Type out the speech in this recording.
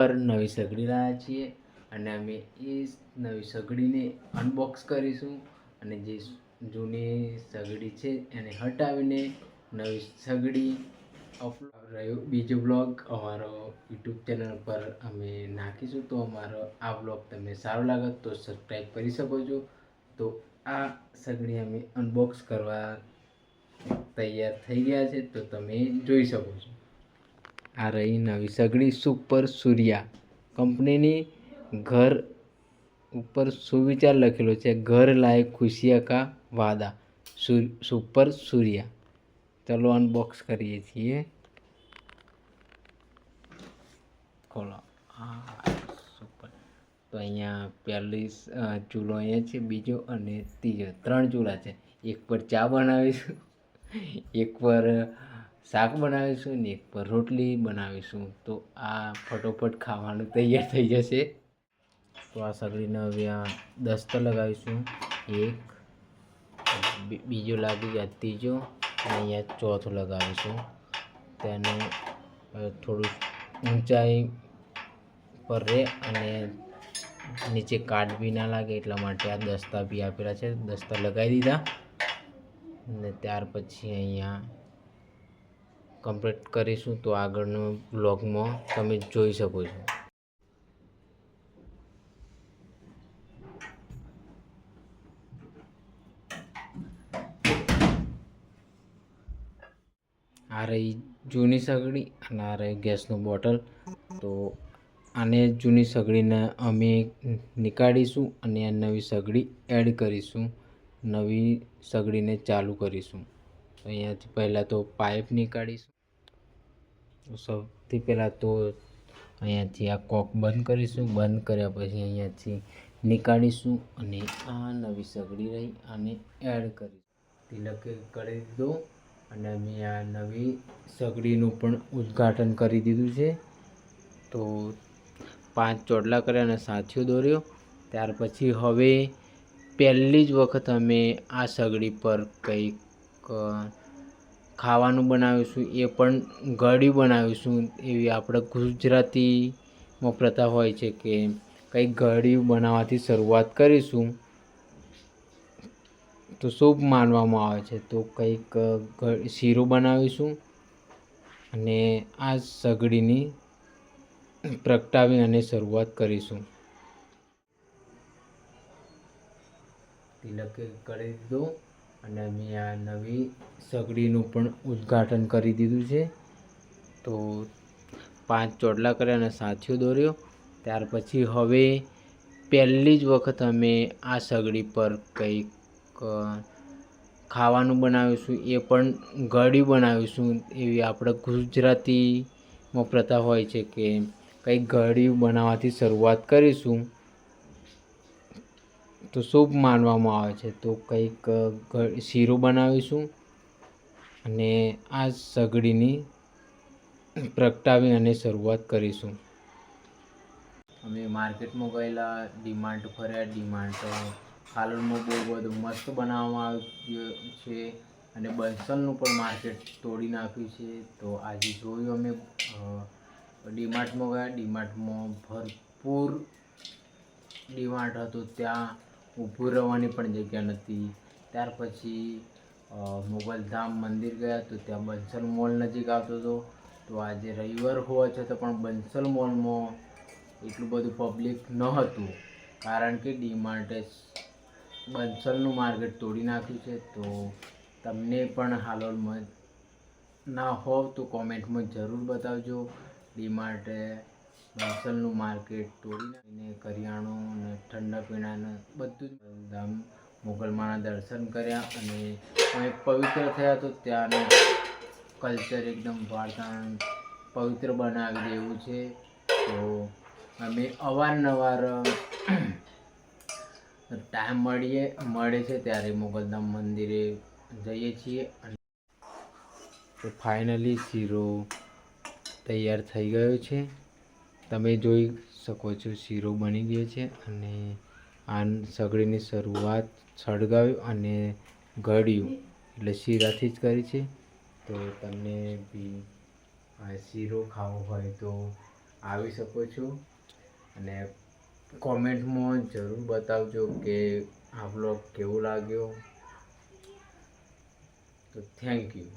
પર નવી સગડી લાવ્યા છીએ અને અમે એ નવી સગડીને અનબોક્સ કરીશું અને જે જૂની સગડી છે એને હટાવીને નવી સગડી અપલોડ રહ્યો. બીજો બ્લોગ અમારો યુટ્યુબ ચેનલ પર અમે નાખીશું. તો અમારો આ બ્લોગ તમને સારો લાગે તો સબસ્ક્રાઈબ કરી શકો છો. તો આ સગડી અમે અનબોક્સ કરવા તૈયાર થઈ ગયા છે. તો તમે જોઈ શકો છો. આ રહી નવી સગડી સુપર સૂર્યા. કંપનીની ઘર ઉપર સુવિચાર લખેલો છે, ઘર લાયક ખુશિયા કા વાદા? સુપર સૂર્યા. ચલો અનબોક્સ કરીએ છીએ. ખોલો. સુપર. તો અહીંયા પહેલી ચૂલો અહીંયા છે, બીજો અને ત્રીજો. ત્રણ ચૂલા છે. એક પર ચા બનાવીશું, એક પર શાક બનાવીશું ને એક પર રોટલી બનાવીશું, તો આ ફટોફટ ખાવાનું તૈયાર થઈ જશે. તો આ સગડીને હવે આ દસ લગાવીશું, એક બીજો લાગી ગયા ત્રીજો, અને અહીંયા ચોથો લગાવીશું. તેને થોડું ઊંચાઈ પર રહે અને નીચે કાટ બી ના લાગે એટલા માટે આ દસ્તા બી આપેલા છે. દસ્તા લગાવી દીધા. ને ત્યાર પછી અહીંયા કમ્પ્લીટ કરીશું તો આગળનો બ્લોગમાં તમે જોઈ શકો છો. આ રહી જૂની સગડી અને આ રહી ગેસનું બોટલ. તો આને જૂની સગડીને અમે નીકાળીશું અને આ નવી સગડી એડ કરીશું. નવી સગડીને ચાલુ કરીશું. અહીંયાથી પહેલાં તો પાઇપ નીકાળીશું. સૌથી પહેલાં તો અહીંયાથી આ કોક બંધ કરીશું. બંધ કર્યા પછી અહીંયાથી નીકાળીશું અને આ નવી સગડી રહી આને એડ કરીશું. તિલક કરી દીધો અને અમે આ નવી સગડીનું પણ ઉદ્ઘાટન કરી દીધું છે. તો પાંચ ચોટલા કર્યા અને સાથીઓ દોર્યો. ત્યાર પછી હવે પહેલી જ વખત અમે આ સગડી પર કંઈક ખાવાનું બનાવીશું, એ પણ ગળ્યું બનાવીશું એવી આપણે ગુજરાતીમાં પ્રથા હોય છે કે કંઈક ગળ્યું બનાવવાથી શરૂઆત કરીશું. તો શુભ માનવામાં આવે છે. તો કંઈક શીરો બનાવીશું અને આ સગડીની પ્રગટાવી અને શરૂઆત કરીશું. તિલકે કરી દીધો. અને મેં આ નવી સગડીનું પણ ઉદ્ઘાટન કરી દીધું છે. તો પાંચ ચોટલા કર્યા અને સાથીઓ દોર્યો. ત્યાર પછી હવે પહેલી જ વખત અમે આ સગડી પર કંઈક ખાવાનું બનાવીશું, એ પણ ગળી બનાવીશું એવી આપણે ગુજરાતીમાં પ્રથા હોય છે કે કંઈક ગળી બનાવવાથી શરૂઆત કરીશું. તો શુભ માનવામાં આવે છે. તો કંઈક શીરો બનાવીશું અને આ સગડીની પ્રગટાવી અને શરૂઆત કરીશું. અમે માર્કેટમાં ગયેલા, ડિમાન્ડ ફર્યા, ડિમાન્ડ હાલોલમાં બહુ બધું મસ્ત બનાવવામાં આવ્યું છે અને બંસલનું પણ માર્કેટ તોડી નાખ્યું છે. તો આજે જોયું અમે ડીમાર્ટમાં ગયા. ડીમાર્ટમાં ભરપૂર ડીમાર્ટ હતું. ત્યાં ઊભું રહેવાની પણ જગ્યા નથી. ત્યાર પછી મોગલધામ મંદિર ગયા તો ત્યાં બંસલ મોલ નજીક આવતો હતો. તો આજે રવિવાર હોવા છતાં પણ બંસલ મોલમાં એટલું બધું પબ્લિક ન હતું. કારણ કે ડીમાર્ટે બંસલનું માર્કેટ તોડી નાખ્યું છે. તો તમને પણ હાલોલમાં ના હોવ તો કોમેન્ટમાં જરૂર બતાવજો. ડીમાર્ટે બંસલનું માર્કેટ તોડીને કરિયાણું અને ઠંડા પીણાને બધું ધામ મોગલમાના દર્શન કર્યા અને અમે પવિત્ર થયા તો ત્યાંનું કલ્ચર એકદમ વાર્તાણ પવિત્ર બનાવી દેવું છે. તો અમે અવારનવાર ટાઈમ મળીએ, મળે છે ત્યારે મોગલધામ મંદિરે જઈએ છીએ અને તો ફાઇનલી શીરો તૈયાર થઈ ગયો છે. તમે જોઈ શકો છો શીરો બની ગયો છે અને આ સગડીની શરૂઆત સળગાવ્યું અને ગળ્યું એટલે શીરાથી જ કરી છે. તો તમને બી શીરો ખાવો હોય તો આવી શકો છો. અને કોમેન્ટમાં જરૂર બતાવજો કે આ બ્લોગ કેવો લાગ્યો. તો થેન્ક યુ.